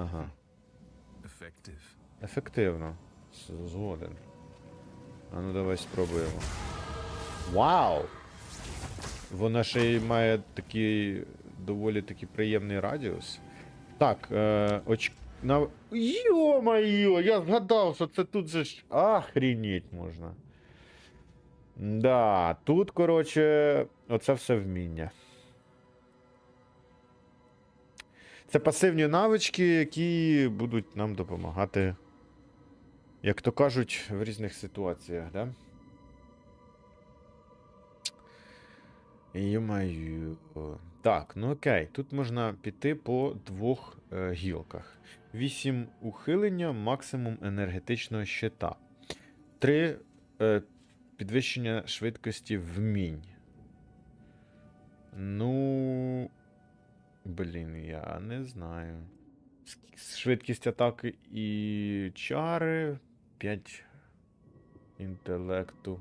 Ага. Ефективно. Згоден. А ну давай спробуємо. Вау! Вона ще й має такий доволі таки приємний радіус. Так, е, оч... На... Йо-моє, я згадав, що це тут же ж. Охренеть можна. Да, тут, коротше, оце все вміння. Це пасивні навички, які будуть нам допомагати, як то кажуть, в різних ситуаціях, да? Йомаю. Так, ну окей, тут можна піти по двох е, гілках. 8 ухилення, максимум енергетичного щита. 3 е, підвищення швидкості вмінь. Ну. Блін, я не знаю. Швидкість атаки і чари. 5 інтелекту.